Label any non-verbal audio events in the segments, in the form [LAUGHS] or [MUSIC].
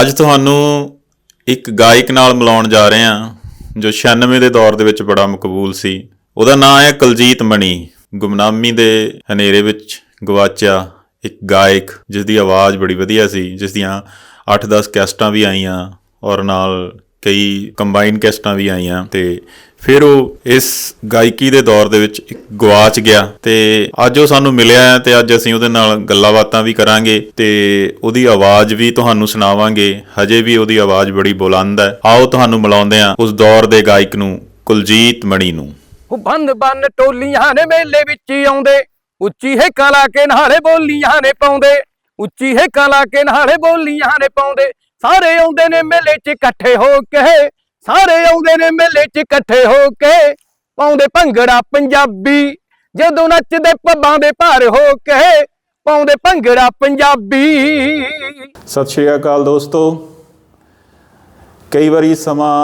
ਅੱਜ ਤੁਹਾਨੂੰ ਇੱਕ ਗਾਇਕ ਨਾਲ ਮਿਲਾਉਣ ਜਾ ਰਹੇ ਹਾਂ, ਜੋ 96 ਦੇ ਦੌਰ ਦੇ ਵਿੱਚ ਬੜਾ ਮਕਬੂਲ ਸੀ। ਉਹਦਾ ਨਾਮ ਹੈ ਕੁਲਜੀਤ ਮਣੀ। ਗੁਮਨਾਮੀ ਦੇ ਹਨੇਰੇ ਵਿੱਚ ਗਵਾਚਿਆ ਇੱਕ ਗਾਇਕ ਜਿਸ ਦੀ ਆਵਾਜ਼ ਬੜੀ ਵਧੀਆ ਸੀ ਜਿਸ ਦੀਆਂ 8-10 ਕੈਸਟਾਂ ਵੀ ਆਈਆਂ ਔਰ ਨਾਲ ਕਈ ਕੰਬਾਈਨ ਕੈਸਟਾਂ ਵੀ ਆਈਆਂ ਤੇ ਫਿਰ ਉਹ ਇਸ ਗਾਇਕੀ ਦੇ ਦੌਰ ਦੇ ਵਿੱਚ ਗਵਾਚ ਗਿਆ ਤੇ ਅੱਜ ਉਹ ਸਾਨੂੰ ਮਿਲਿਆ ਹੈ ਤੇ ਅੱਜ ਅਸੀਂ ਉਹਦੇ ਨਾਲ ਗੱਲਾਂ ਬਾਤਾਂ ਵੀ ਕਰਾਂਗੇ ਤੇ ਉਹਦੀ ਆਵਾਜ਼ ਵੀ ਤੁਹਾਨੂੰ ਸੁਣਾਵਾਂਗੇ। ਹਜੇ ਵੀ ਉਹਦੀ ਆਵਾਜ਼ ਬੜੀ ਬੁਲੰਦ ਹੈ। ਆਓ ਤੁਹਾਨੂੰ ਮਿਲਾਉਂਦੇ ਹਾਂ ਉਸ ਦੌਰ ਦੇ ਗਾਇਕ ਨੂੰ, ਕੁਲਜੀਤ ਮਣੀ ਨੂੰ। ਉਹ ਬੰਨ ਬੰਨ ਟੋਲੀਆਂ ਨੇ ਮੇਲੇ ਵਿੱਚ ਹੀ ਆਉਂਦੇ, ਉੱਚੀ ਹੈ ਕਲਾ ਕੇ ਨਾਲੇ ਬੋਲੀਆਂ ਨੇ ਪਾਉਂਦੇ, ਉੱਚੀ ਹੈ ਕਲਾ ਕੇ ਨਾਲੇ ਬੋਲੀਆਂ ਨੇ ਪਾਉਂਦੇ, ਸਾਰੇ ਆਉਂਦੇ ਨੇ ਮੇਲੇ 'ਚ ਇਕੱਠੇ ਹੋ ਕੇ। ਸਾਰੇ ਆਉਂਦੇ ਨੇ ਮੇਲੇ 'ਚ ਇਕੱਠੇ ਹੋ ਕੇ। ਪਾਉਂਦੇ ਭੰਗੜਾ ਪੰਜਾਬੀ, ਜਦੋਂ ਨੱਚਦੇ ਪੱਬਾਂ ਦੇ ਭਾਰ ਹੋ ਕੇ। ਪਾਉਂਦੇ ਭੰਗੜਾ ਪੰਜਾਬੀ। ਸਤਿ ਸ਼੍ਰੀ ਅਕਾਲ ਦੋਸਤੋ। ਕਈ ਵਾਰੀ ਸਮਾਂ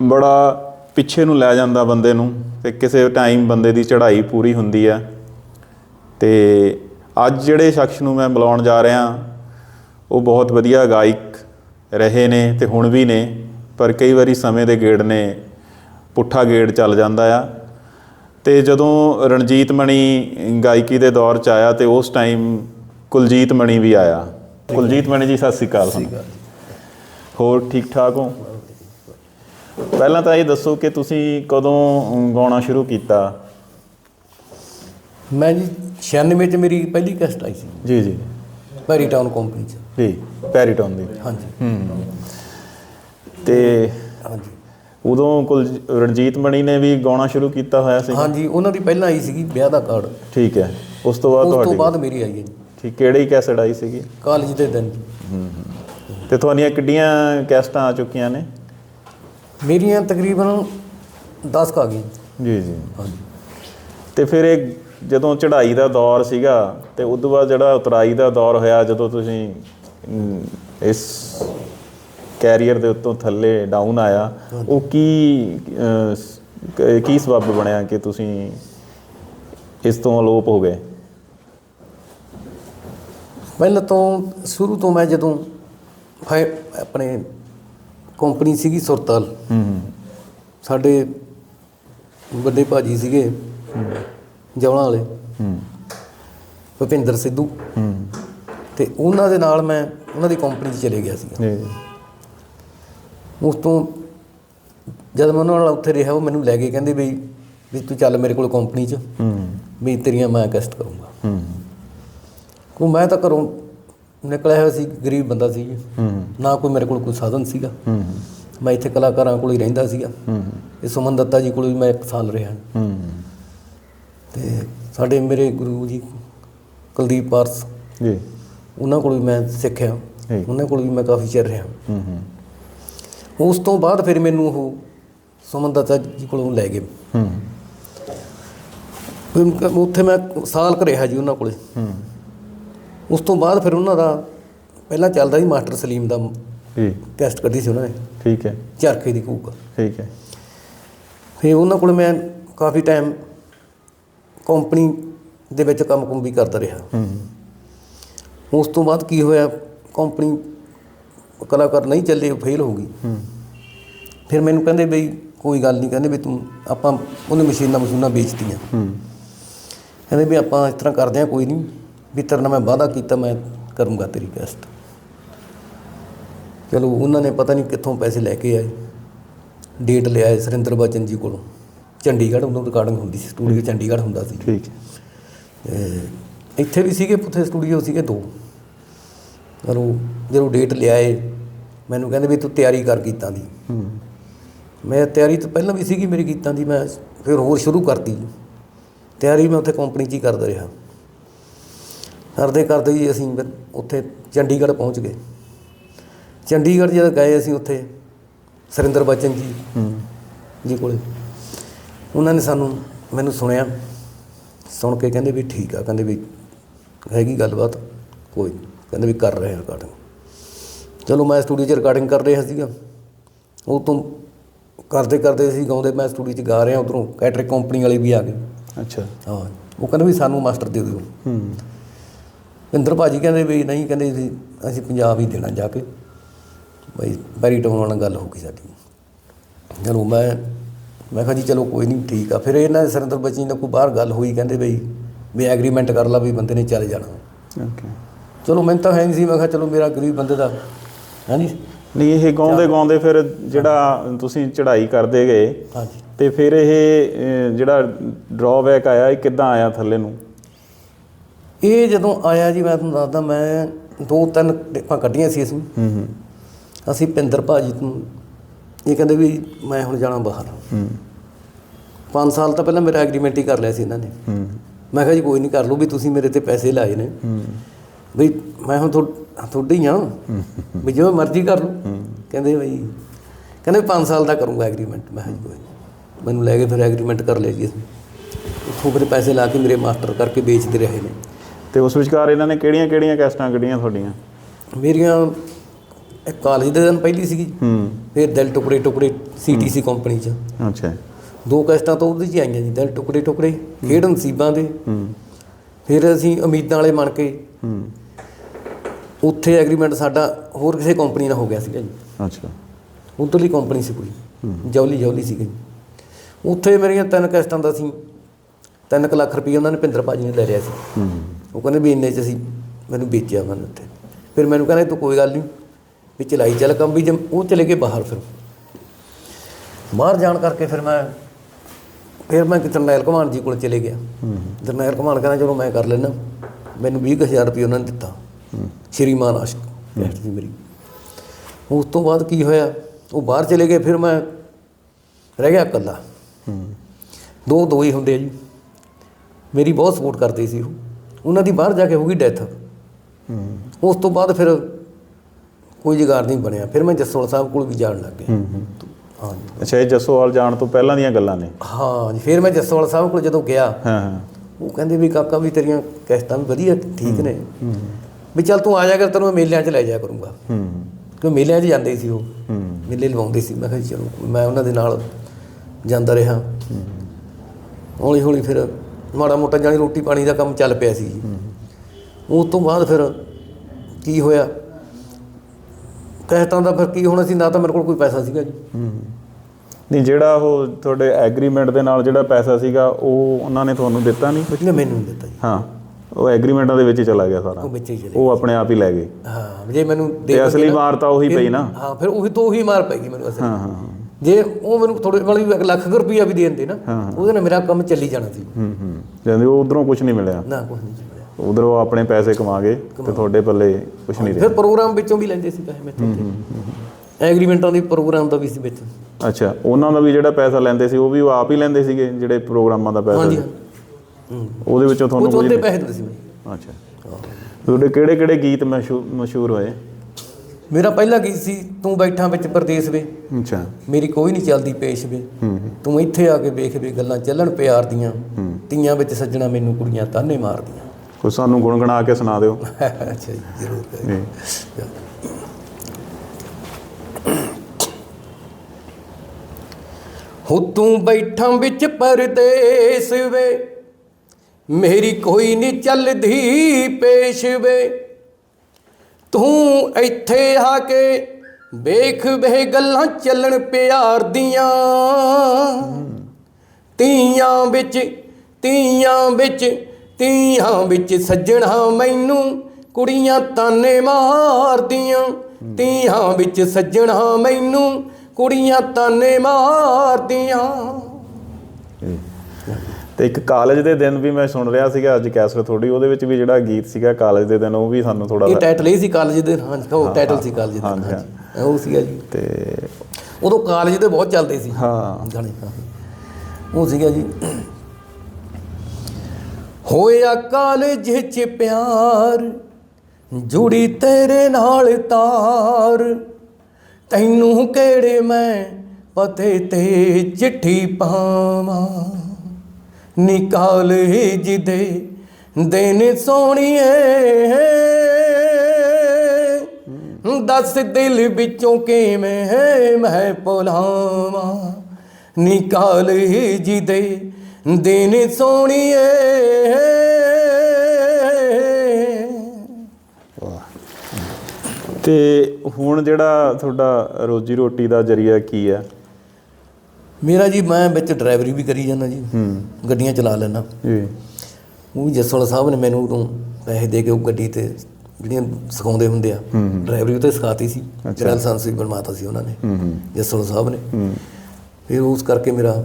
ਬੜਾ ਪਿੱਛੇ ਨੂੰ ਲੈ ਜਾਂਦਾ ਬੰਦੇ ਨੂੰ ਤੇ ਕਿਸੇ ਟਾਈਮ ਬੰਦੇ ਦੀ ਚੜ੍ਹਾਈ ਪੂਰੀ ਹੁੰਦੀ ਹੈ ਤੇ ਅੱਜ ਜਿਹੜੇ ਸ਼ਖਸ ਨੂੰ ਮੈਂ ਬੁਲਾਉਣ ਜਾ ਰਿਹਾ, ਉਹ ਬਹੁਤ ਵਧੀਆ ਗਾਇਕ ਰਹੇ ਨੇ ਤੇ ਹੁਣ ਵੀ ਨੇ। ਪਰ ਕਈ ਵਾਰੀ ਸਮੇਂ ਦੇ ਗੇੜ ਨੇ ਪੁੱਠਾ ਗੇੜ ਚੱਲ ਜਾਂਦਾ ਆ। ਤੇ ਜਦੋਂ ਰਣਜੀਤ ਮਣੀ ਗਾਇਕੀ ਦੇ ਦੌਰ ਚ ਆਇਆ ਤੇ ਉਸ ਟਾਈਮ ਕੁਲਜੀਤ ਮਣੀ ਵੀ ਆਇਆ। ਕੁਲਜੀਤ ਮਣੀ ਜੀ ਸਤਿ ਸ੍ਰੀ ਅਕਾਲ ਹੋਰ ਠੀਕ ਠਾਕ ਹੋ? ਪਹਿਲਾਂ ਤਾਂ ਇਹ ਦੱਸੋ ਕਿ ਤੁਸੀਂ ਕਦੋਂ ਗਾਉਣਾ ਸ਼ੁਰੂ ਕੀਤਾ? ਮੈਂ ਜੀ 96 ਚ ਮੇਰੀ ਪਹਿਲੀ ਕੈਸਟ ਆਈ ਸੀ। ਜੀ ਜੀ। ਪੈਰੀ ਟਾਊਨ ਕੰਪਨੀ ਚ। ਜੀ ਪੈਰੀਟੌਨ ਦੀ। ਹਾਂਜੀ। ਹੂੰ। ਤੇ ਹਾਂਜੀ। ਉਦੋਂ ਕੁਲ ਰਣਜੀਤ ਮਣੀ ਨੇ ਵੀ ਗਾਉਣਾ ਸ਼ੁਰੂ ਕੀਤਾ ਹੋਇਆ ਸੀ। ਹਾਂਜੀ ਉਹਨਾਂ ਦੀ ਪਹਿਲਾਂ ਆਈ ਸੀਗੀ ਵਿਆਹ ਦਾ ਕਾਰਡ। ਠੀਕ ਹੈ। ਉਸ ਤੋਂ ਬਾਅਦ ਉਸ ਤੋਂ ਤੁਹਾਡੀ ਬਾਅਦ ਮੇਰੀ ਆਈ ਹੈ ਜੀ। ਠੀਕ ਕਿਹੜੀ ਕੈਸਟ ਆਈ ਸੀਗੀ? ਕਾਲਜ ਦੇ ਦਿਨ। ਤੇ ਤੁਹਾਡੀਆਂ ਕਿੱਡੀਆਂ ਕੈਸਟਾਂ ਆ ਚੁੱਕੀਆਂ ਨੇ? ਮੇਰੀਆਂ ਤਕਰੀਬਨ 10 ਕਾ ਗਈ ਜੀ ਜੀ। ਹਾਂਜੀ। ਤੇ ਫਿਰ ਇਹ ਜਦੋਂ ਚੜ੍ਹਾਈ ਦਾ ਦੌਰ ਸੀਗਾ ਤੇ ਉਸ ਤੋਂ ਬਾਅਦ ਜਿਹੜਾ ਉਤਰਾਈ ਦਾ ਦੌਰ ਹੋਇਆ ਜਦੋਂ ਤੁਸੀਂ ਅਮ, ਇਸ ਕੈਰੀਅਰ ਦੇ ਉੱਤੋਂ ਥੱਲੇ ਡਾਊਨ ਆਇਆ ਉਹ ਕੀ ਕ- ਸਬਬ ਬਣਿਆ ਕਿ ਤੁਸੀਂ ਇਸ ਤੋਂ ਅਲੋਪ ਹੋ ਗਏ? ਪਹਿਲਾਂ ਤੋਂ ਸ਼ੁਰੂ ਤੋਂ ਮੈਂ ਜਦੋਂ ਆਪਣੇ ਕੰਪਨੀ ਸੀਗੀ ਸੁਰਤਾਲ। ਹੂੰ ਹੂੰ। ਸਾਡੇ ਵੱਡੇ ਭਾਜੀ ਸੀਗੇ ਜਵਲਾਂ ਵਾਲੇ। ਹੂੰ। ਭੁਪਿੰਦਰ ਸਿੱਧੂ। ਹੂੰ। ਤੇ ਉਹਨਾਂ ਦੇ ਨਾਲ ਮੈਂ ਉਹਨਾਂ ਦੀ ਕੰਪਨੀ 'ਚ ਚਲੇ ਗਿਆ ਸੀ ਜੀ। ਉਸ ਤੋਂ ਜਦ ਮੈਂ ਉਹਨਾਂ ਨਾਲ ਉੱਥੇ ਰਿਹਾ ਉਹ ਮੈਨੂੰ ਲੈ ਕੇ ਕਹਿੰਦੇ ਵੀ ਵੀ ਤੂੰ ਚੱਲ ਮੇਰੇ ਕੋਲ ਕੰਪਨੀ 'ਚ। ਹੂੰ। ਵੀ ਤੇਰੀਆਂ ਮੈਂ ਕੈਸਟ ਕਰੂੰਗਾ। ਹੂੰ। ਕੋ ਮੈਂ ਤਾਂ ਘਰੋਂ ਨਿਕਲਿਆ ਹੋਇਆ ਸੀ ਗਰੀਬ ਬੰਦਾ ਸੀ। ਹੂੰ। ਨਾ ਕੋਈ ਮੇਰੇ ਕੋਲ ਕੋਈ ਸਾਧਨ ਸੀਗਾ। ਹੂੰ। ਮੈਂ ਇੱਥੇ ਕਲਾਕਾਰਾਂ ਕੋਲ ਹੀ ਰਹਿੰਦਾ ਸੀਗਾ। ਹੂੰ। ਇਹ ਸੁਮਨ ਦੱਤਾ ਜੀ ਕੋਲ ਵੀ ਮੈਂ ਇੱਕ ਸਾਲ ਰਿਹਾ। ਹੂੰ। ਤੇ ਸਾਡੇ ਮੇਰੇ ਗੁਰੂ ਜੀ ਕੁਲਦੀਪ ਪਾਰਸ ਜੀ। ਉਹਨਾਂ ਕੋਲ ਵੀ ਮੈਂ ਸਿੱਖਿਆ। ਉਹਨਾਂ ਕੋਲ ਵੀ ਮੈਂ ਕਾਫੀ ਚਿਰ ਰਿਹਾ। ਹੂੰ ਹੂੰ। ਉਸ ਤੋਂ ਬਾਅਦ ਫਿਰ ਮੈਨੂੰ ਉਹ ਸੁਮਨ ਦੱਤਾ ਜੀ ਕੋਲੋਂ ਲੈ ਗਏ। ਹੂੰ। ਉੱਥੇ ਮੈਂ ਸਾਲ ਕੁ ਰਿਹਾ ਜੀ ਉਹਨਾਂ ਕੋਲੇ। ਹੂੰ। ਉਸ ਤੋਂ ਬਾਅਦ ਫਿਰ ਉਹਨਾਂ ਦਾ ਪਹਿਲਾਂ ਚੱਲਦਾ ਸੀ ਮਾਸਟਰ ਸਲੀਮ ਦਾ ਜੀ। ਟੈਸਟ ਕੱਢੀ ਸੀ ਉਹਨਾਂ ਨੇ। ਠੀਕ ਹੈ। ਚਰਖੇ ਦੀ ਕੂਕ। ਠੀਕ ਹੈ। ਫਿਰ ਉਹਨਾਂ ਕੋਲ ਮੈਂ ਕਾਫੀ ਟਾਈਮ ਕੰਪਨੀ ਦੇ ਵਿੱਚ ਕੰਮ ਕੁੰਮ ਵੀ ਕਰਦਾ ਰਿਹਾ। ਹੂੰ। ਉਸ ਤੋਂ ਬਾਅਦ ਕੀ ਹੋਇਆ? ਕੰਪਨੀ ਕਲਾਕਾਰ ਨਹੀਂ ਚੱਲੇ ਫੇਲ ਹੋ ਗਈ। ਹੂੰ। ਫਿਰ ਮੈਨੂੰ ਕਹਿੰਦੇ ਬਈ ਕੋਈ ਗੱਲ ਨਹੀਂ ਕਹਿੰਦੇ ਵੀ ਤੂੰ ਆਪਾਂ ਉਹਨੇ ਮਸ਼ੀਨਾਂ ਮਸ਼ੀਨਾਂ ਵੇਚਤੀਆਂ। ਹੂੰ। ਕਹਿੰਦੇ ਵੀ ਆਪਾਂ ਇਸ ਤਰ੍ਹਾਂ ਕਰਦੇ ਆ ਕੋਈ ਨਹੀਂ ਵੀ ਤੇਰੇ ਨਾਲ ਮੈਂ ਵਾਅਦਾ ਕੀਤਾ ਮੈਂ ਕਰੂੰਗਾ ਤੇਰੀ ਕੈਸਟ ਚਲੋ ਉਹਨਾਂ ਨੇ ਪਤਾ ਨਹੀਂ ਕਿੱਥੋਂ ਪੈਸੇ ਲੈ ਕੇ ਆਏ। ਡੇਟ ਲਿਆਏ ਸੁਰਿੰਦਰ ਬਚਨ ਜੀ ਕੋਲੋਂ। ਚੰਡੀਗੜ੍ਹ ਉਦੋਂ ਰਿਕਾਰਡਿੰਗ ਹੁੰਦੀ ਸੀ ਸਟੂਡੀਓ ਚੰਡੀਗੜ੍ਹ ਹੁੰਦਾ ਸੀ। ਠੀਕ ਹੈ। ਇੱਥੇ ਵੀ ਸੀਗੇ ਉੱਥੇ ਸਟੂਡੀਓ ਸੀਗੇ ਦੋ। ਚਲੋ ਜਦੋਂ ਡੇਟ ਲਿਆਏ ਮੈਨੂੰ ਕਹਿੰਦੇ ਵੀ ਤੂੰ ਤਿਆਰੀ ਕਰ ਗੀਤਾਂ ਦੀ। ਮੈਂ ਤਿਆਰੀ ਤਾਂ ਪਹਿਲਾਂ ਵੀ ਸੀਗੀ ਮੇਰੀ ਗੀਤਾਂ ਦੀ ਮੈਂ ਫਿਰ ਹੋਰ ਸ਼ੁਰੂ ਕਰਤੀ। ਤਿਆਰੀ ਮੈਂ ਉੱਥੇ ਕੰਪਨੀ 'ਚ ਹੀ ਕਰਦਾ ਰਿਹਾ। ਕਰਦੇ ਕਰਦੇ ਹੀ ਅਸੀਂ ਫਿਰ ਉੱਥੇ ਚੰਡੀਗੜ੍ਹ ਪਹੁੰਚ ਗਏ। ਚੰਡੀਗੜ੍ਹ ਜਦੋਂ ਗਏ ਅਸੀਂ ਉੱਥੇ ਸੁਰਿੰਦਰ ਬਚਨ ਜੀ ਹੂੰ। ਜੀ ਕੋਲੇ। ਉਹਨਾਂ ਨੇ ਸਾਨੂੰ ਮੈਨੂੰ ਸੁਣਿਆ ਸੁਣ ਕੇ ਕਹਿੰਦੇ ਵੀ ਠੀਕ ਆ ਕਹਿੰਦੇ ਵੀ ਹੈਗੀ ਗੱਲਬਾਤ ਕੋਈ। ਨੀ। ਕਹਿੰਦੇ ਵੀ ਕਰ ਰਹੇ ਰਿਕਾਰਡਿੰਗ ਚਲੋ ਮੈਂ ਸਟੂਡੀਓ 'ਚ ਰਿਕਾਰਡਿੰਗ ਕਰ ਰਿਹਾ ਸੀਗਾ। ਉਹ ਤੋਂ ਕਰਦੇ ਕਰਦੇ ਅਸੀਂ ਗਾਉਂਦੇ ਮੈਂ ਸਟੂਡੀਓ 'ਚ ਗਾ ਰਿਹਾ ਉਧਰੋਂ ਕੈਟਰਿਕ ਕੰਪਨੀ ਵਾਲੇ ਵੀ ਆ ਗਏ। ਅੱਛਾ। ਹਾਂ ਉਹ ਕਹਿੰਦੇ ਵੀ ਸਾਨੂੰ ਮਾਸਟਰ ਦੇ ਦਿਓ। ਹੂੰ। ਇੰਦਰ ਭਾਜੀ ਕਹਿੰਦੇ ਵੀ ਨਹੀਂ ਕਹਿੰਦੇ ਸੀ ਅਸੀਂ ਪੰਜਾਬ ਹੀ ਦੇਣਾ ਜਾ ਕੇ। ਬਈ ਬੈਰੀਟੋਨ ਨਾਲ ਗੱਲ ਹੋ ਗਈ ਸਾਡੀ। ਚਲੋ ਮੈਂ ਮੈਂ ਕਿਹਾ ਜੀ ਚਲੋ ਕੋਈ ਨਹੀਂ ਠੀਕ ਆ। ਫਿਰ ਇਹਨਾਂ ਦੇ ਸਰਿੰਦਰ ਬੱਚੀ ਨਾਲ ਕੋਈ ਬਾਹਰ ਗੱਲ ਹੋਈ ਕਹਿੰਦੇ ਬਈ ਵੀ ਐਗਰੀਮੈਂਟ ਕਰ ਲਾ ਵੀ ਬੰਦੇ ਨੇ ਚਲੇ ਜਾਣਾ। ਓਕੇ ਚਲੋ ਮੈਨੂੰ ਤਾਂ ਹੈ ਨਹੀਂ ਸੀ ਮੈਂ ਕਿਹਾ ਚਲੋ ਮੇਰਾ ਗਰੀਬ ਬੰਦੇ ਦਾ ਹਾਂਜੀ ਨਹੀਂ ਇਹ ਗਾਉਂਦੇ ਗਾਉਂਦੇ ਫਿਰ ਜਿਹੜਾ ਤੁਸੀਂ ਚੜ੍ਹਾਈ ਕਰਦੇ ਗਏ ਹਾਂਜੀ। ਤੇ ਫਿਰ ਇਹ ਜਿਹੜਾ ਡਰਾਬੈਕ ਆਇਆ ਇਹ ਕਿੱਦਾਂ ਆਇਆ ਥੱਲੇ ਨੂੰ? ਇਹ ਜਦੋਂ ਆਇਆ ਜੀ ਮੈਂ ਤੁਹਾਨੂੰ ਦੱਸਦਾ ਮੈਂ ਦੋ ਤਿੰਨ ਟਿੱਪਾਂ ਕੱਢੀਆਂ ਸੀ ਅਸੀਂ। ਹੂੰ ਹੂੰ। ਅਸੀਂ ਪਿੰਦਰ ਭਾਜੀ ਤੋਂ ਇਹ ਕਹਿੰਦੇ ਵੀ ਮੈਂ ਹੁਣ ਜਾਣਾ ਬਾਹਰ। ਹੂੰ। 5 ਸਾਲ ਤਾਂ ਪਹਿਲਾਂ ਮੇਰਾ ਐਗਰੀਮੈਂਟ ਹੀ ਕਰ ਲਿਆ ਸੀ ਇਹਨਾਂ ਨੇ। ਹੂੰ। ਮੈਂ ਕਿਹਾ ਜੀ ਕੋਈ ਨਹੀਂ ਕਰ ਲਓ ਵੀ ਤੁਸੀਂ ਮੇਰੇ ਤੇ ਪੈਸੇ ਲਾਏ ਨੇ। ਹੂੰ। ਵੀ ਮੈਂ ਹੁਣ ਤੁਹਾ- ਤੁਹਾਡੇ ਹੀ ਆ। ਵੀ ਜਿਵੇਂ ਮਰਜ਼ੀ ਕਰ ਲਓ। ਕਹਿੰਦੇ ਬਈ ਕਹਿੰਦੇ 5 ਸਾਲ ਦਾ ਕਰੂੰਗਾ ਐਗਰੀਮੈਂਟ ਮੈਂ ਕਿਹਾ ਜੀ ਕੋਈ ਮੈਨੂੰ ਲੈ ਕੇ ਫਿਰ ਐਗਰੀਮੈਂਟ ਕਰ ਲਿਆ ਜੀ ਅਸੀਂ। ਉੱਥੋਂ ਫਿਰ ਪੈਸੇ ਲਾ ਕੇ ਮੇਰੇ ਮਾਸਟਰ ਕਰਕੇ ਵੇਚਦੇ ਰਹੇ ਨੇ। ਤੇ ਉਸ ਵਿਚਕਾਰ ਇਹਨਾਂ ਨੇ ਕਿਹੜੀਆਂ ਕਿਹੜੀਆਂ ਕੈਸਟਾਂ ਕੱਢੀਆਂ ਤੁਹਾਡੀਆਂ? ਮੇਰੀਆਂ ਇੱਕ ਕਾਲਜ ਦੇ ਦਿਨ ਪਹਿਲੀ ਸੀਗੀ। ਹੂੰ। ਫਿਰ ਦਿਲ ਟੁਕੜੇ ਟੁਕੜੇ ਸੀਟੀਸੀ ਕੰਪਨੀ 'ਚ। ਅੱਛਾ। ਦੋ ਕੈਸਟਾਂ ਤਾਂ ਉਹਦੇ 'ਚ ਆਈਆਂ ਜੀ ਦਿਲ ਟੁਕੜੇ ਟੁਕੜੇ। ਖੇਡ ਨਸੀਬਾਂ ਦੇ। ਹੂੰ। ਫਿਰ ਅਸੀਂ ਉਮੀਦਾਂ ਵਾਲੇ ਬਣ ਕੇ ਹੂੰ। ਉੱਥੇ ਐਗਰੀਮੈਂਟ ਸਾਡਾ ਹੋਰ ਕਿਸੇ ਕੰਪਨੀ ਨਾਲ ਹੋ ਗਿਆ ਸੀਗਾ ਜੀ। ਅੱਛਾ। ਉਧਰਲੀ ਕੰਪਨੀ ਸੀ ਕੋਈ ਜੌਲੀ ਜੌਲੀ ਸੀਗੀ। ਉੱਥੇ ਮੇਰੀਆਂ ਤਿੰਨ ਕਿਸ਼ਤਾਂ ਦਾ ਸੀ। 3 ਲੱਖ ਰੁਪਏ ਉਹਨਾਂ ਨੇ ਭਿੰਦਰ ਭਾਜੀ ਨੇ ਲੈ ਲਿਆ ਸੀ। ਉਹ ਕਹਿੰਦੇ ਵੀ ਇੰਨੇ ਚ ਅਸੀਂ ਮੈਨੂੰ ਵੇਚਿਆ ਉਹਨਾਂ ਨੇ ਉੱਥੇ। ਫਿਰ ਮੈਨੂੰ ਕਹਿੰਦੇ ਤੂੰ ਕੋਈ ਗੱਲ ਨਹੀਂ ਵੀ ਚਲਾਈ ਚੱਲ ਕੰਮ ਵੀ ਉਹ ਚਲੇ ਗਏ ਬਾਹਰ ਫਿਰ। ਬਾਹਰ ਜਾਣ ਕਰਕੇ ਫਿਰ ਮੈਂ ਫਿਰ ਮੈਂ ਕਿਤੇ ਨੈਲ ਕਮਾਨ ਜੀ ਕੋਲ ਚਲੇ ਗਿਆ। ਜਰਨੈਲ ਕਮਾਨ ਕਹਿੰਦਾ ਚਲੋ ਮੈਂ ਕਰ ਲੈਣਾ ਮੈਨੂੰ 20000 ਰੁਪਏ ਉਹਨਾਂ ਨੇ ਦਿੱਤਾ। ਸ਼੍ਰੀਮਾਨ ਆਸ਼ਕ ਕੈਸਟ ਸੀ ਮੇਰੀ। ਉਸ ਤੋਂ ਬਾਅਦ ਕੀ ਹੋਇਆ? ਉਹ ਬਾਹਰ ਚਲੇ ਗਏ ਫਿਰ ਮੈਂ ਰਹਿ ਗਿਆ ਇਕੱਲਾ। ਹੂੰ। ਦੋ ਦੋ ਹੀ ਹੁੰਦੇ ਆ ਜੀ। ਮੇਰੀ ਬਹੁਤ ਸਪੋਰਟ ਕਰਦੇ ਸੀ ਉਹ। ਉਹਨਾਂ ਦੀ ਬਾਹਰ ਜਾ ਕੇ ਹੋ ਗਈ ਡੈਥ ਹੂੰ। ਉਸ ਤੋਂ ਬਾਅਦ ਫਿਰ ਕੋਈ ਜੁਗਾੜ ਨਹੀਂ ਬਣਿਆ। ਫਿਰ ਮੈਂ ਜੱਸੋਲ ਸਾਹਿਬ ਕੋਲ ਵੀ ਜਾਣ ਲੱਗ ਗਿਆ। ਹੂੰ ਅੱਛਾ ਇਹ ਜੱਸੋਵਾਲ ਜਾਣ ਤੋਂ ਪਹਿਲਾਂ ਦੀਆਂ ਗੱਲਾਂ ਨੇ? ਹਾਂ ਜੀ ਫਿਰ ਮੈਂ ਜੱਸੋਲ ਸਾਹਿਬ ਕੋਲ ਜਦੋਂ ਗਿਆ ਹਾਂ ਉਹ ਕਹਿੰਦੇ ਵੀ ਕਾਕਾ ਵੀ ਤੇਰੀਆਂ ਕਿਸ਼ਤਾਂ ਵੀ ਵਧੀਆ ਠੀਕ ਨੇ। ਵੀ ਚੱਲ ਤੂੰ ਆ ਜਾ ਕਰ ਤੈਨੂੰ ਮੈਂ ਮੇਲਿਆਂ 'ਚ ਲੈ ਜਾਇਆ ਕਰੂੰਗਾ। ਹੂੰ। ਕਿਉਂ ਮੇਲਿਆਂ 'ਚ ਜਾਂਦੇ ਸੀ ਉਹ? ਹੂੰ। ਮੇਲੇ ਲਵਾਉਂਦੇ ਸੀ। ਮੈਂ ਕਿਹਾ ਚਲੋ ਮੈਂ ਉਹਨਾਂ ਦੇ ਨਾਲ ਜਾਂਦਾ ਰਿਹਾ। ਹੌਲੀ ਹੌਲੀ ਫਿਰ ਮਾੜਾ ਮੋਟਾ ਜਾਣੀ ਰੋਟੀ ਪਾਣੀ ਦਾ ਕੰਮ ਚੱਲ ਪਿਆ ਸੀ। ਉਸ ਤੋਂ ਬਾਅਦ ਫਿਰ ਕੀ ਹੋਇਆ? ਕਹਿਤਾਂ ਦਾ ਫਿਰ ਕੀ ਹੋਣਾ ਸੀ? ਨਾ ਤਾਂ ਮੇਰੇ ਕੋਲ ਕੋਈ ਪੈਸਾ ਸੀਗਾ ਜੀ। ਹੂੰ। ਨਹੀਂ ਜਿਹੜਾ ਉਹ ਤੁਹਾਡੇ ਐਗਰੀਮੈਂਟ ਦੇ ਨਾਲ ਜਿਹੜਾ ਪੈਸਾ ਸੀਗਾ ਉਹ ਉਹਨਾਂ ਨੇ ਤੁਹਾਨੂੰ ਦਿੱਤਾ ਨਹੀਂ ਕੁਝ ਨੇ ਮੈਨੂੰ ਨਹੀਂ ਦਿੱਤਾ ਜੀ। ਹਾਂ। ਉਹ ਐਗਰੀਮੈਂਟਾਂ ਦੇ ਵਿੱਚ ਹੀ ਚਲਾ ਗਿਆ ਸਾਰਾ। ਉਹ ਵਿੱਚ ਹੀ ਚਲੇ ਉਹ ਆਪਣੇ ਆਪ ਹੀ ਲੈ ਗਏ। ਹਾਂ ਜੇ ਮੈਨੂੰ ਦੇ ਤੇ ਅਸਲੀ ਮਾਰ ਤਾਂ ਉਹੀ ਪਈ ਨਾ। ਹਾਂ ਫਿਰ ਉਹੀ ਤੋਂ ਉਹੀ ਮਾਰ ਪੈਗੀ ਮੈਨੂੰ ਅਸਲ। ਹਾਂ ਹਾਂ ਜੇ ਉਹ ਮੈਨੂੰ ਥੋੜੇ ਵਾਲੀ ਵੀ ਇੱਕ ਲੱਖ ਕੁ ਰੁਪਈਆ ਵੀ ਦੇ ਦਿੰਦੇ ਨਾ ਉਹਦੇ ਨਾਲ ਮੇਰਾ ਕੰਮ ਚੱਲੀ ਜਾਣਾ ਸੀ। ਹੂੰ ਹੂੰ। ਜਾਂਦੇ ਉਧਰੋਂ ਕੁਝ ਨਹੀਂ ਮਿਲਿਆ। ਨਾ ਕੁਝ ਨਹੀਂ ਚੱਲਿਆ ਉਧਰੋਂ ਆਪਣੇ ਪੈਸੇ ਕਮਾ ਗਏ ਤੇ ਤੁਹਾਡੇ ਪੱਲੇ ਕੁਝ ਨਹੀਂ ਰਿਹਾ। ਫਿਰ ਪ੍ਰੋਗਰਾਮ ਵਿੱਚੋਂ ਵੀ ਲੈਂਦੇ ਸੀ ਪੈਸੇ ਮੇਰੇ ਤੋਂ। ਐਗਰੀਮੈਂਟਾਂ ਦੀ ਪ੍ਰੋਗਰਾਮ ਦਾ ਵੀ ਸੀ ਵਿੱਚ। ਅੱਛਾ ਉਹਨਾਂ ਦਾ ਵੀ ਜਿਹੜਾ ਪੈਸਾ ਲੈਂਦੇ ਸੀ ਉਹ ਵੀ ਉਹ ਆਪ ਹੀ ਲੈਂਦੇ ਸੀਗੇ ਜਿਹੜੇ ਪ੍ਰੋਗਰਾਮਾਂ ਦਾ ਪੈਸਾ ਹਾਂਜੀ ਉਹਦੇ ਵਿੱਚੋਂ ਉਹ ਤੁਹਾਨੂੰ ਨਹੀਂ ਪੈਸੇ ਦਿੰਦੇ ਸੀ ਅੱਛਾ। ਤੁਹਾਡੇ ਕਿਹੜੇ ਕਿਹੜੇ ਗੀਤ ਮਸ਼ਹੂ- ਮਸ਼ਹੂਰ ਹੋਏ? ਮੇਰਾ ਪਹਿਲਾ ਗੀਤ ਸੀ ਤੂੰ ਬੈਠਾ ਵਿੱਚ ਪਰਦੇਸ ਵੇ। ਅੱਛਾ। ਮੇਰੀ ਕੋਈ ਨਹੀਂ ਚੱਲਦੀ ਪੇਸ਼ ਵੇ। ਤੂੰ ਇੱਥੇ ਆ ਕੇ ਵੇਖ ਵੇ ਗੱਲਾਂ ਚੱਲਣ ਪਿਆਰ ਦੀਆਂ। ਤੀਆਂ ਵਿੱਚ ਸੱਜਣਾ ਮੈਨੂੰ ਕੁੜੀਆਂ ਤਾਨੇ ਮਾਰਦੀਆਂ। ਕੋਈ ਸਾਨੂੰ ਗੁਣਗੁਣਾ ਕੇ ਸੁਣਾ ਦਿਓ। [LAUGHS] ਅੱਛਾ ਜੀ ਜ਼ਰੂਰ। ਕਰਾਂਗੇ। ਜੀ। ਹੋ ਤੂੰ ਬੈਠਾ ਵਿੱਚ ਪਰਦੇਸ ਵੇ। ਮੇਰੀ ਕੋਈ ਨਹੀਂ ਚੱਲਦੀ ਪੇਸ਼ ਵੇ ਤੂੰ ਇੱਥੇ ਆ ਕੇ ਵੇਖ ਵੇ ਗੱਲਾਂ ਚੱਲਣ ਪਿਆਰ ਦੀਆਂ। ਤੀਆਂ ਵਿੱਚ ਤੀਆਂ ਵਿੱਚ ਤੀਆਂ ਵਿੱਚ ਸੱਜਣਾ ਮੈਨੂੰ ਕੁੜੀਆਂ ਤਾਨੇ ਮਾਰਦੀਆਂ। ਤੀਆਂ ਵਿੱਚ ਸੱਜਣਾ ਮੈਨੂੰ ਕੁੜੀਆਂ ਤਾਨੇ ਮਾਰਦੀਆਂ। ਤੇ ਇੱਕ ਕਾਲਜ ਦੇ ਦਿਨ ਵੀ ਮੈਂ ਸੁਣ ਰਿਹਾ ਸੀਗਾ ਅੱਜ ਕੈਸਰ ਤੁਹਾਡੀ ਉਹਦੇ ਵਿੱਚ ਵੀ ਜਿਹੜਾ ਗੀਤ ਸੀਗਾ ਕਾਲਜ ਦੇ ਦਿਨ ਉਹ ਵੀ ਸਾਨੂੰ ਥੋੜਾ ਇਹ ਟਾਈਟਲ ਇਹ ਸੀ ਕਾਲਜ ਦੇ ਹਾਂ ਉਹ ਟਾਈਟਲ ਸੀ ਕਾਲਜ ਦਾ ਹਾਂਜੀ, ਉਹ ਸੀਗਾ ਜੀ। ਤੇ ਉਦੋਂ ਕਾਲਜ ਦੇ ਬਹੁਤ ਚੱਲਦੇ ਸੀ। ਹਾਂ। ਗਾਣੇ ਉਹ ਸੀਗਾ ਜੀ। ਹੋਇਆ ਕਾਲਜ ਚ ਪਿਆਰ ਜੁੜੀ ਤੇਰੇ ਨਾਲ ਤਾਰ। ਤੈਨੂੰ ਕਿਹੜੇ ਮੈਂ ਪਤੇ ਤੇ ਚਿੱਠੀ ਪਾਵਾਂ? ਨਿਕਾਲ ਜਿਦੇ ਦਿਨ ਸੋਹਣੀਏ। ਦੱਸ ਦਿਲ ਵਿੱਚੋਂ ਕਿਵੇਂ ਮੈਂ ਭੁਲਾਵਾਂ। ਨਿਕਾਲ ਜਿਦੇ ਦਿਨ ਸੋਹਣੀਏ। ਤੇ ਹੁਣ ਜਿਹੜਾ ਤੁਹਾਡਾ ਰੋਜੀ ਰੋਟੀ ਦਾ ਜਰੀਆ ਕੀ ਹੈ? ਮੇਰਾ ਜੀ ਮੈਂ ਵਿੱਚ ਡਰਾਈਵਰੀ ਵੀ ਕਰੀ ਜਾਂਦਾ ਜੀ। ਹੂੰ। ਗੱਡੀਆਂ ਚਲਾ ਲੈਣਾ ਜੀ। ਉਹ ਵੀ ਸਾਹਿਬ ਨੇ ਮੈਨੂੰ ਉਦੋਂ ਪੈਸੇ ਦੇ ਕੇ ਉਹ ਗੱਡੀ ਤੇ ਜਿਹੜੀਆਂ ਸਿਖਾਉਂਦੇ ਹੁੰਦੇ ਆ ਡਰਾਈਵਰੀ ਉਹ ਤੇ ਸਿਖਾਤੀ ਸੀ। ਮੇਰਾ ਲਾਇਸੈਂਸ ਵੀ ਬਣਵਾਤਾ ਸੀ ਉਹਨਾਂ ਨੇ ਹੂੰ ਹੂੰ। ਜੱਸੋਲ ਸਾਹਿਬ ਨੇ। ਹੂੰ। ਫਿਰ ਉਸ ਕਰਕੇ ਮੇਰਾ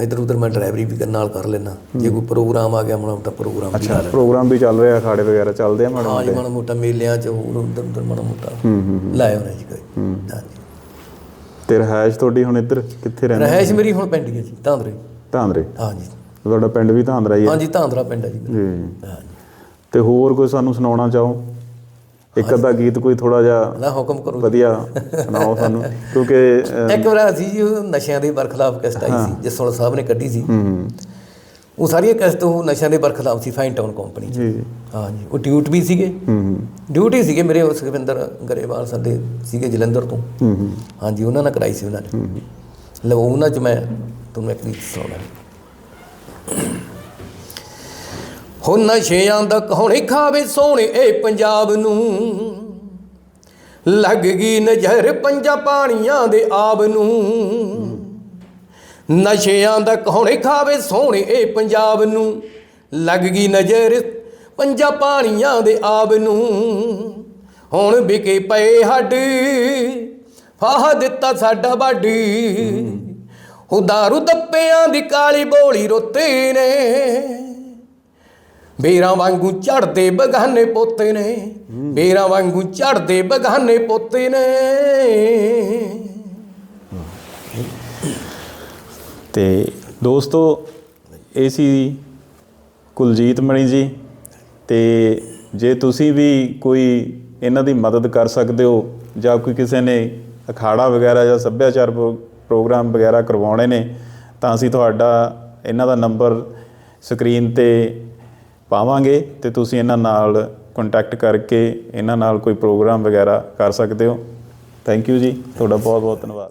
ਇੱਧਰ ਉੱਧਰ ਮੈਂ ਡਰਾਈਵਰੀ ਵੀ ਕਰਨ ਨਾਲ ਕਰ ਲੈਣਾ ਜੇ ਕੋਈ ਪ੍ਰੋਗਰਾਮ ਆ ਗਿਆ ਮਾੜਾ ਮੋਟਾ ਪ੍ਰੋਗਰਾਮ ਵੀ ਲੈਣਾ ਪ੍ਰੋਗਰਾਮ ਵੀ ਚੱਲ ਰਿਹਾ ਅਖਾੜੇ ਵਗੈਰਾ ਚੱਲਦੇ ਆ ਮਾੜਾ ਹਾਂ ਜੀ ਮਾੜਾ ਮੋਟਾ ਮੇਲਿਆਂ 'ਚ ਹੋਰ ਉੱਧਰ ਉੱਧਰ ਮਾੜਾ ਮੋਟਾ ਹੂੰ ਹੂੰ ਲਾਇਆ ਹੋਣਾ ਜੀ ਕੋਈ। ਹਾਂਜੀ। ਤੇ ਰਹਿائش ਤੁਹਾਡੀ ਹੁਣ ਇੱਧਰ ਕਿੱਥੇ ਰਹਿੰਦੇ ਰਹਿائش ਮੇਰੀ ਹੁਣ ਪਿੰਡ ਹੀ ਹੈ ਜੀ ਧਾਂਦਰੇ। ਧਾਂਦਰੇ? ਹਾਂਜੀ। ਤੁਹਾਡਾ ਪਿੰਡ ਵੀ ਧਾਂਦਰਾ ਹੀ ਹੈ? ਹਾਂਜੀ ਧਾਂਦਰਾ ਪਿੰਡ ਹੈ ਜੀ। ਜੀ। ਤੇ ਹੋਰ ਕੋਈ ਸਾਨੂੰ ਸੁਣਾਉਣਾ ਚਾਹੋ? ਇੱਕ ਅੱਧਾ ਗੀਤ ਕੋਈ ਥੋੜਾ ਜਿਹਾ ਨਾ ਹੁਕਮ ਕਰੋ ਵਧੀਆ ਸੁਣਾਓ ਸਾਨੂੰ ਕਿਉਂਕਿ ਇੱਕ ਵਾਰ ਅਸੀਂ ਜੀ ਨਸ਼ਿਆਂ ਦੇ ਬਰਖਲਾਫ ਕਿਸ਼ਤ ਆਈ ਸੀ ਜਸੋਲ ਸਾਹਿਬ ਨੇ ਕੱਢੀ ਸੀ। ਹੂੰ। ਉਹ ਸਾਰੀਆਂ ਕਿਸ਼ਤ ਉਹ ਨਸ਼ਿਆਂ ਦੇ ਬਰਖਲਾਫ ਸੀ ਫਾਈਨ ਟਾਊਨ ਕੰਪਨੀ ਜੀ। ਹਾਂਜੀ ਉਹ ਡਿਊਟ ਵੀ ਸੀਗੇ। ਹੂੰ ਹੂੰ। ਡਿਊਟੀ ਸੀਗੇ ਮੇਰੇ ਉਹ ਸੁਖਵਿੰਦਰ ਗਰੇਵਾਲ ਸਾਡੇ ਸੀਗੇ ਜਲੰਧਰ ਤੋਂ। ਹੂੰ ਹੂੰ। ਹਾਂਜੀ ਉਹਨਾਂ ਨਾਲ ਕਰਾਈ ਸੀ ਉਹਨਾਂ ਨੇ। ਲਓ ਉਹਨਾਂ 'ਚ ਮੈਂ ਤੁਹਾਨੂੰ ਇੱਕ ਗੀਤ ਸੁਣਾਉਣਾ। ਹੋ ਨਸ਼ਿਆਂ ਦਾ ਕੌਣੇ ਖਾਵੇ ਸੋਹਣੇ ਇਹ ਪੰਜਾਬ ਨੂੰ। ਲੱਗ ਗਈ ਨਜ਼ਰ ਪੰਜਾ ਪਾਣੀਆਂ ਦੇ ਆਬ ਨੂੰ। ਨਸ਼ਿਆਂ ਦਾ ਕੌਣੇ ਖਾਵੇ ਸੋਹਣੇ ਇਹ ਪੰਜਾਬ ਨੂੰ। ਲੱਗ ਗਈ ਨਜ਼ਰ ਪੰਜਾ ਪਾਣੀਆਂ ਦੇ ਆਬ ਨੂੰ। ਹੁਣ ਵਿਕੇ ਪਏ ਹੱਡ, ਫਾਹ ਦਿੱਤਾ ਸਾਡਾ ਵੱਡ। ਉਹ ਦਾਰੂ ਦੱਪਿਆਂ ਦੀ ਕਾਲੀ ਬੋਲੀ ਰੋਤੇ ਨੇ। ਬੇਰਾਂ ਵਾਂਗੂ ਝੜਦੇ ਬਗਾਨੇ ਪੋਤੇ ਨੇ। ਬੇਰਾਂ ਵਾਂਗੂ ਝੜਦੇ ਬਗਾਨੇ ਪੋਤੇ ਨੇ। ਤੇ ਦੋਸਤੋ, ਇਹ ਸੀ ਕੁਲਜੀਤ ਮਣੀ ਜੀ। ਤੇ ਜੇ ਤੁਸੀਂ ਵੀ ਕੋਈ ਇਹਨਾਂ ਦੀ ਮਦਦ ਕਰ ਸਕਦੇ ਹੋ ਜਾਂ ਕੋਈ ਕਿਸੇ ਨੇ ਅਖਾੜਾ ਵਗੈਰਾ ਜਾਂ ਸੱਭਿਆਚਾਰ ਪ੍ਰੋ- ਪ੍ਰੋਗਰਾਮ ਵਗੈਰਾ ਕਰਵਾਉਣੇ ਨੇ, ਤਾਂ ਅਸੀਂ ਤੁਹਾਡਾ ਇਹਨਾਂ ਦਾ ਨੰਬਰ ਸਕਰੀਨ ਤੇ ਪਾਵਾਂਗੇ ਤੇ ਤੁਸੀਂ ਇਹਨਾਂ ਨਾਲ ਕੰਟੈਕਟ ਕਰਕੇ ਇਹਨਾਂ ਨਾਲ ਕੋਈ ਪ੍ਰੋਗਰਾਮ ਵਗੈਰਾ ਕਰ ਸਕਦੇ ਹੋ। ਥੈਂਕ ਯੂ ਜੀ, ਤੁਹਾਡਾ ਬਹੁਤ ਬਹੁਤ ਧੰਨਵਾਦ।